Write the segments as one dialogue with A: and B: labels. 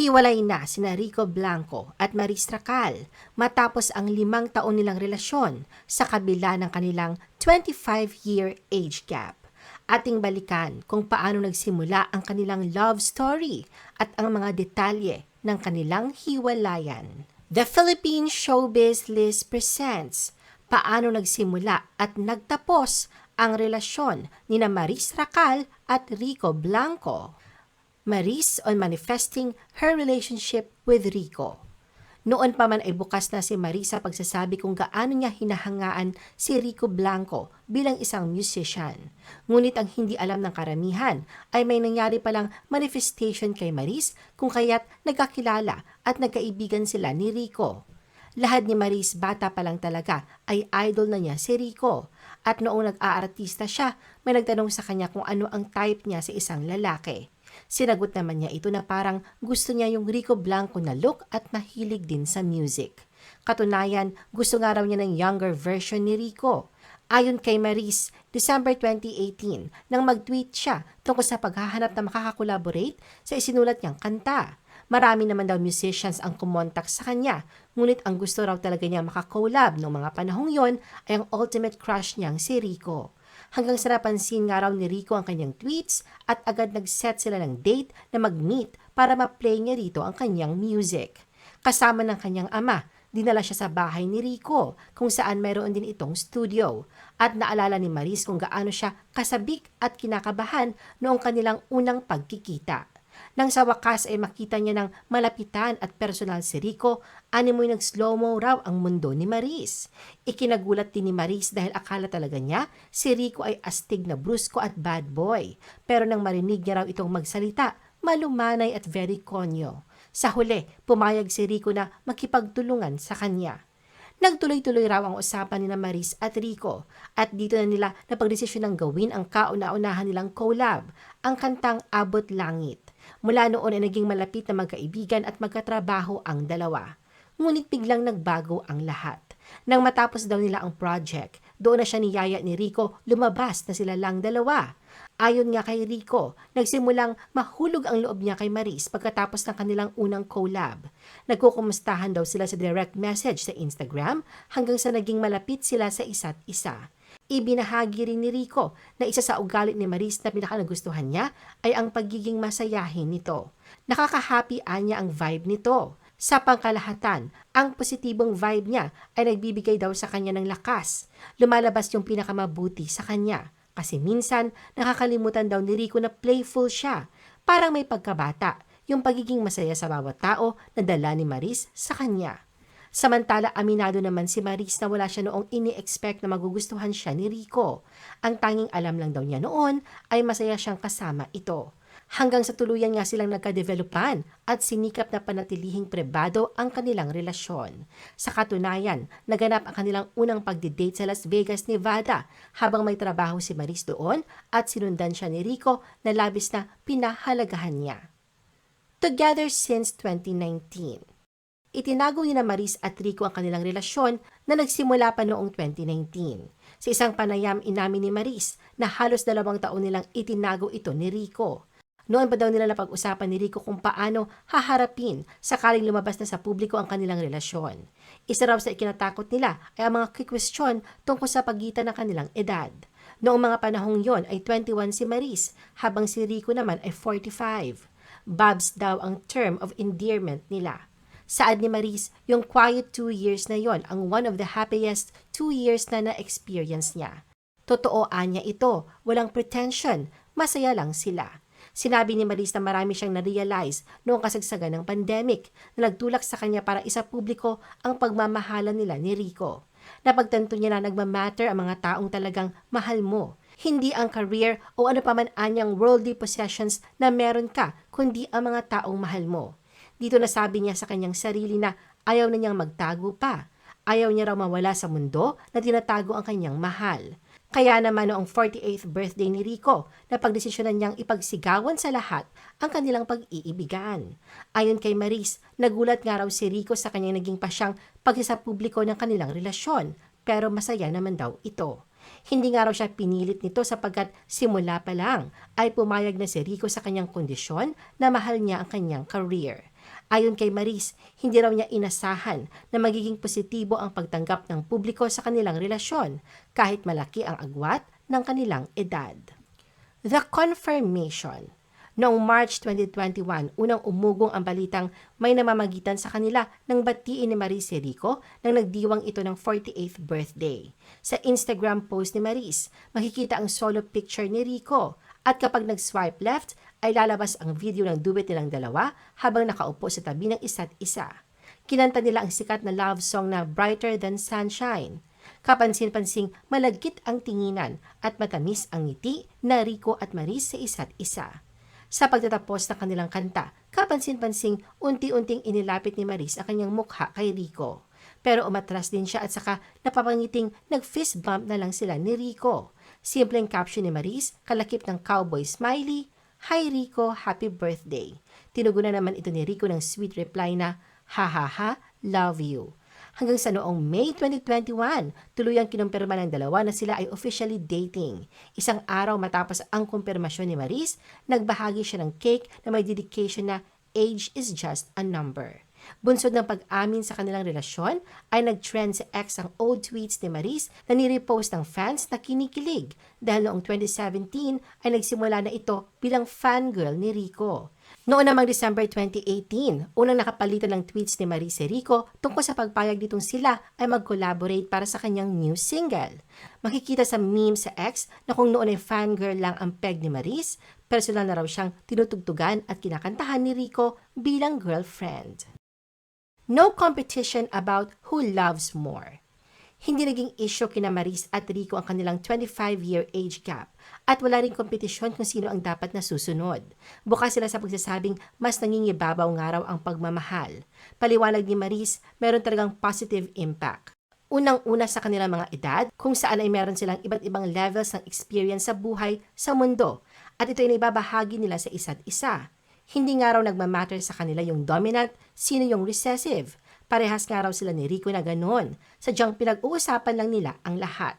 A: Hiwalay na sina Rico Blanco at Maris Tracal matapos ang limang taon nilang relasyon sa kabila ng kanilang 25-year age gap. Ating balikan kung paano nagsimula ang kanilang love story at ang mga detalye ng kanilang hiwalayan. The Philippine Showbiz List presents paano nagsimula at nagtapos ang relasyon ni Maris Racal at Rico Blanco. Maris on manifesting her relationship with Rico. Noon pa man ay bukas na si Maris sa pagsasabi kung gaano niya hinahangaan si Rico Blanco bilang isang musician. Ngunit ang hindi alam ng karamihan ay may nangyari palang manifestation kay Maris kung kaya't nagkakilala at nagkaibigan sila ni Rico. Lahat ni Maris bata pa lang talaga ay idol na niya si Rico. At noong nag-aartista siya, may nagtanong sa kanya kung ano ang type niya sa isang lalaki. Sinagot naman niya ito na parang gusto niya yung Rico Blanco na look at mahilig din sa music. Katunayan, gusto nga raw niya ng younger version ni Rico. Ayon kay Maris, December 2018, nang mag-tweet siya tungkol sa paghahanap na makakakolaborate sa isinulat niyang kanta. Marami naman daw musicians ang kumontak sa kanya, ngunit ang gusto raw talaga niya makakolab noong mga panahong yon ay ang ultimate crush niyang si Rico. Hanggang sa napansin nga raw ni Rico ang kanyang tweets at agad nag-set sila ng date na mag-meet para ma-play niya rito ang kanyang music. Kasama ng kanyang ama, dinala siya sa bahay ni Rico kung saan mayroon din itong studio. At naalala ni Maris kung gaano siya kasabik at kinakabahan noong kanilang unang pagkikita. Nang sa wakas ay makita niya ng malapitan at personal si Rico, animoy nag-slow-mo raw ang mundo ni Maris. Ikinagulat din ni Maris dahil akala talaga niya si Rico ay astig na brusko at bad boy. Pero nang marinig niya raw itong magsalita, malumanay at very konyo. Sa huli, pumayag si Rico na makipagtulungan sa kanya. Nagtuloy-tuloy raw ang usapan ni Maris at Rico at dito na nila napagdesisyon ng gawin ang kauna-unahan nilang collab, ang kantang Abot Langit. Mula noon ay naging malapit na magkaibigan at magkatrabaho ang dalawa. Ngunit biglang nagbago ang lahat. Nang matapos daw nila ang project, doon na siya niyaya ni Rico lumabas na sila lang dalawa. Ayon nga kay Rico, nagsimulang mahulog ang loob niya kay Maris pagkatapos ng kanilang unang collab. Nagkukumustahan daw sila sa direct message sa Instagram hanggang sa naging malapit sila sa isa't isa. Ibinahagi rin ni Rico na isa sa ugali ni Maris na pinakanagustuhan niya ay ang pagiging masayahin nito. Nakaka-happy anya ang vibe nito. Sa pangkalahatan, ang positibong vibe niya ay nagbibigay daw sa kanya ng lakas. Lumalabas yung pinakamabuti sa kanya. Kasi minsan, nakakalimutan daw ni Rico na playful siya. Parang may pagkabata, yung pagiging masaya sa bawat tao na dala ni Maris sa kanya. Samantala, aminado naman si Maris na wala siya noong ini-expect na magugustuhan siya ni Rico. Ang tanging alam lang daw niya noon ay masaya siyang kasama ito. Hanggang sa tuluyan nga silang nagka-developan at sinikap na panatilihing prebado ang kanilang relasyon. Sa katunayan, naganap ang kanilang unang pagdidate sa Las Vegas, Nevada habang may trabaho si Maris doon at sinundan siya ni Rico na labis na pinahalagahan niya. Together since 2019. Itinago ni na Maris at Rico ang kanilang relasyon na nagsimula pa noong 2019. Sa isang panayam inamin ni Maris na halos dalawang taon nilang itinago ito ni Rico. Noon pa daw nila napag-usapan ni Rico kung paano haharapin sakaling lumabas na sa publiko ang kanilang relasyon. Isa raw sa ikinatakot nila ay ang mga question tungkol sa pagitan ng kanilang edad. Noong mga panahong yon ay 21 si Maris habang si Rico naman ay 45. Babs daw ang term of endearment nila. Saad ni Maris, yung quiet two years na yon ang one of the happiest two years na na-experience niya. Totoo anya ito, walang pretension, masaya lang sila. Sinabi ni Maris na marami siyang na-realize noong kasagsagan ng pandemic na nagtulak sa kanya para isa publiko ang pagmamahalan nila ni Rico. Napagtanto niya na nagmamatter ang mga taong talagang mahal mo. Hindi ang career o ano pa man anyang worldly possessions na meron ka, kundi ang mga taong mahal mo. Dito nasabi niya sa kanyang sarili na ayaw na niyang magtago pa. Ayaw niya raw mawala sa mundo na tinatago ang kanyang mahal. Kaya naman noong 48th birthday ni Rico, napagdesisyonan niyang ipagsigawan sa lahat ang kanilang pag-iibigan. Ayon kay Maris, nagulat nga raw si Rico sa kanyang naging pasyang pagsasapubliko ng kanilang relasyon, pero masaya naman daw ito. Hindi nga raw siya pinilit nito sapagkat simula pa lang ay pumayag na si Rico sa kanyang kondisyon na mahal niya ang kanyang career. Ayon kay Maris, hindi raw niya inasahan na magiging positibo ang pagtanggap ng publiko sa kanilang relasyon kahit malaki ang agwat ng kanilang edad. The Confirmation Noong March 2021, unang umugong ang balitang may namamagitan sa kanila ng batiin ni Maris Rico nang nagdiwang ito ng 48th birthday. Sa Instagram post ni Maris, makikita ang solo picture ni Rico at kapag nag-swipe left, ay lalabas ang video ng duet nilang dalawa habang nakaupo sa tabi ng isa't isa. Kinanta nila ang sikat na love song na Brighter Than Sunshine. Kapansin-pansing malagkit ang tinginan at matamis ang ngiti na Rico at Maris sa isa't isa. Sa pagtatapos ng kanilang kanta, kapansin-pansing unti-unting inilapit ni Maris ang kanyang mukha kay Rico. Pero umatras din siya at saka napapangiting nag-fist bump na lang sila ni Rico. Simpleng caption ni Maris, kalakip ng cowboy smiley, Hi Rico, happy birthday. Tinugunan naman ito ni Rico ng sweet reply na, Ha ha ha, love you. Hanggang sa noong May 2021, tuluyang kinumpirma ng dalawa na sila ay officially dating. Isang araw matapos ang kumpirmasyon ni Maris, nagbahagi siya ng cake na may dedication na Age is just a number. Bunsod ng pag-amin sa kanilang relasyon ay nag-trend sa X ang old tweets ni Maris na nirepost ng fans na kinikilig dahil noong 2017 ay nagsimula na ito bilang fangirl ni Rico. Noong namang December 2018, unang nakapalitan ng tweets ni Maris Rico tungkol sa pagpayag nitong sila ay mag-collaborate para sa kanyang new single. Makikita sa meme sa X na kung noon ay fangirl lang ang peg ni Maris, personal na raw siyang tinutugtugan at kinakantahan ni Rico bilang girlfriend. No competition about who loves more. Hindi naging issue kina Maris at Rico ang kanilang 25-year age gap at wala ring kompetisyon kung sino ang dapat na susunod. Bukas sila sa pagsasabing mas nangingibabaw nga raw ang pagmamahal. Paliwanag ni Maris, meron talagang positive impact. Unang-una sa kanilang mga edad, kung saan ay meron silang iba't ibang levels ng experience sa buhay sa mundo at ito ay naibabahagi nila sa isa't isa. Hindi nga raw nagmamatter sa kanila yung dominant, sino yung recessive. Parehas nga raw sila ni Rico na ganon. Sadyang pinag-uusapan lang nila ang lahat.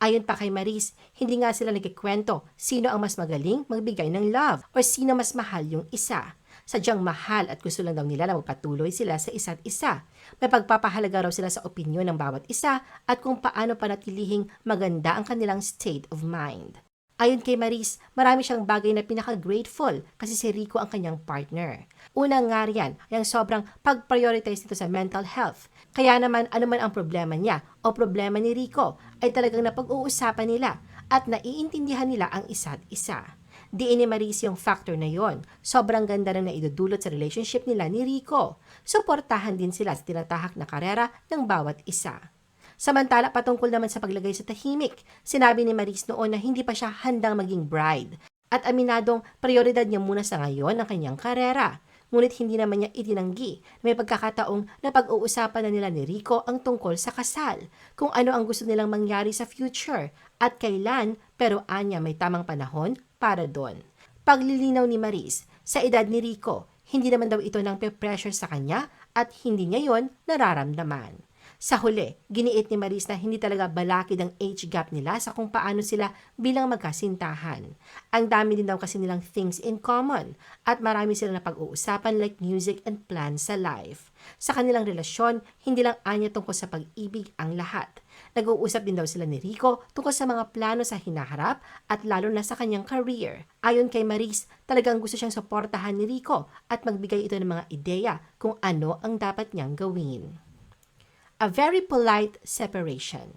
A: Ayon pa kay Maris, hindi nga sila nagkikwento sino ang mas magaling magbigay ng love o sino mas mahal yung isa. Sadyang mahal at gusto lang daw nila na magpatuloy sila sa isa't isa. May pagpapahalaga raw sila sa opinyon ng bawat isa at kung paano panatilihing maganda ang kanilang state of mind. Ayon kay Maris, marami siyang bagay na pinaka-grateful kasi si Rico ang kanyang partner. Una nga riyan ay ang sobrang pag-prioritize nito sa mental health. Kaya naman ano man ang problema niya o problema ni Rico ay talagang napag-uusapan nila at naiintindihan nila ang isa't isa. Diin ni Maris yung factor na yon. Sobrang ganda na naidudulot sa relationship nila ni Rico. Suportahan din sila sa tinatahak na karera ng bawat isa. Samantala patungkol naman sa paglagay sa tahimik, sinabi ni Maris noon na hindi pa siya handang maging bride at aminadong prioridad niya muna sa ngayon ang kanyang karera. Ngunit hindi naman niya itinanggi na may pagkakataong na pag-uusapan na nila ni Rico ang tungkol sa kasal, kung ano ang gusto nilang mangyari sa future at kailan pero anya may tamang panahon para doon. Paglilinaw ni Maris, sa edad ni Rico, hindi naman daw ito nang pe-pressure sa kanya at hindi niya yon nararamdaman. Sa huli, giniit ni Maris na hindi talaga balakid ang age gap nila sa kung paano sila bilang magkasintahan. Ang dami din daw kasi nilang things in common at marami silang napag-uusapan like music and plans sa life. Sa kanilang relasyon, hindi lang anya tungkol sa pag-ibig ang lahat. Nag-uusap din daw sila ni Rico tungkol sa mga plano sa hinaharap at lalo na sa kanyang career. Ayon kay Maris, talagang gusto siyang suportahan ni Rico at magbigay ito ng mga ideya kung ano ang dapat niyang gawin a very polite separation.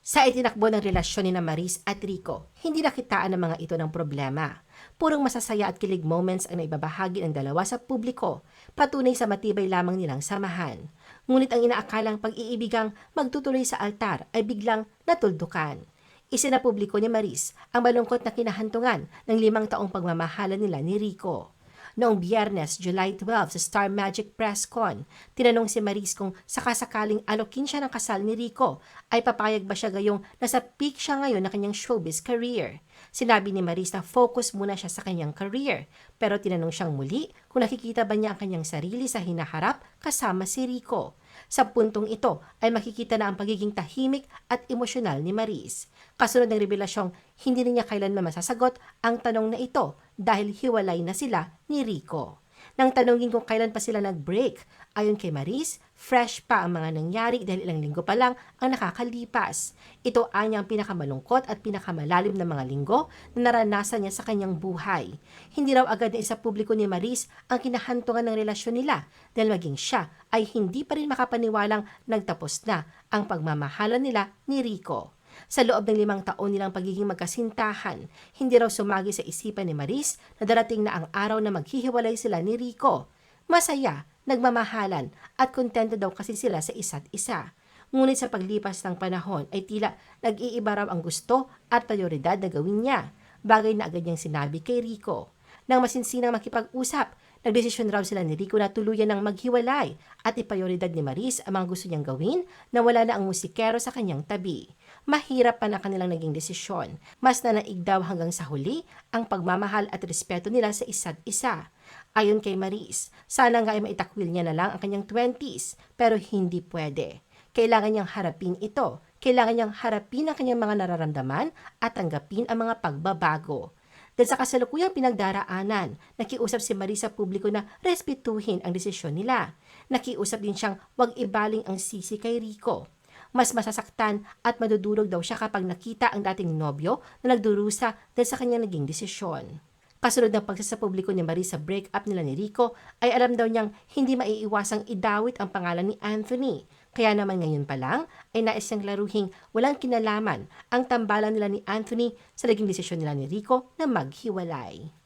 A: Sa itinakbo ng relasyon ni Maris at Rico, hindi nakitaan ng mga ito ng problema. Purong masasaya at kilig moments ang naibabahagi ng dalawa sa publiko, patunay sa matibay lamang nilang samahan. Ngunit ang inaakalang pag-iibigang magtutuloy sa altar ay biglang natuldukan. Isinapubliko ni Maris ang malungkot na kinahantungan ng limang taong pagmamahalan nila ni Rico. Noong biyernes, July 12 sa Star Magic Press Con, tinanong si Maris kung sakasakaling alokin siya ng kasal ni Rico, ay papayag ba siya gayong nasa peak siya ngayon na kanyang showbiz career. Sinabi ni Maris na focus muna siya sa kanyang career, pero tinanong siyang muli kung nakikita ba niya ang kanyang sarili sa hinaharap kasama si Rico. Sa puntong ito ay makikita na ang pagiging tahimik at emosyonal ni Maris. Kasunod ng revelasyong hindi niya kailanman masasagot ang tanong na ito dahil hiwalay na sila ni Rico. Nang tanungin kung kailan pa sila nag-break. Ayon kay Maris, fresh pa ang mga nangyari dahil ilang linggo pa lang ang nakakalipas. Ito ay ang pinakamalungkot at pinakamalalim na mga linggo na naranasan niya sa kanyang buhay. Hindi raw agad na isa publiko ni Maris ang kinahantungan ng relasyon nila dahil maging siya ay hindi pa rin makapaniwalang nagtapos na ang pagmamahalan nila ni Rico. Sa loob ng limang taon nilang pagiging magkasintahan, hindi raw sumagi sa isipan ni Maris na darating na ang araw na maghihiwalay sila ni Rico. Masaya, nagmamahalan at kontento daw kasi sila sa isa't isa. Ngunit sa paglipas ng panahon ay tila nag-iiba raw ang gusto at prioridad na gawin niya, bagay na agad niyang sinabi kay Rico. Nang masinsinang makipag-usap, nagdesisyon raw sila ni Rico na tuluyan ng maghiwalay at iprioridad ni Maris ang mga gusto niyang gawin na wala na ang musikero sa kanyang tabi. Mahirap pa na kanilang naging desisyon. Mas nanaig daw hanggang sa huli ang pagmamahal at respeto nila sa isa't isa. Ayon kay Maris, sana nga ay maitakwil niya na lang ang kanyang 20s, pero hindi pwede. Kailangan niyang harapin ito. Kailangan niyang harapin ang kanyang mga nararamdaman at tanggapin ang mga pagbabago. Dahil sa kasalukuyang pinagdaraanan, nakiusap si Maris sa publiko na respetuhin ang desisyon nila. Nakiusap din siyang wag ibaling ang sisi kay Rico. Mas masasaktan at madudurog daw siya kapag nakita ang dating nobyo na nagdurusa dahil sa kanyang naging desisyon. Kasunod ng pagsasapubliko ni Marie sa breakup nila ni Rico, ay alam daw niyang hindi maiiwasang idawit ang pangalan ni Anthony. Kaya naman ngayon pa lang ay nais niyang laruhing walang kinalaman ang tambalan nila ni Anthony sa naging desisyon nila ni Rico na maghiwalay.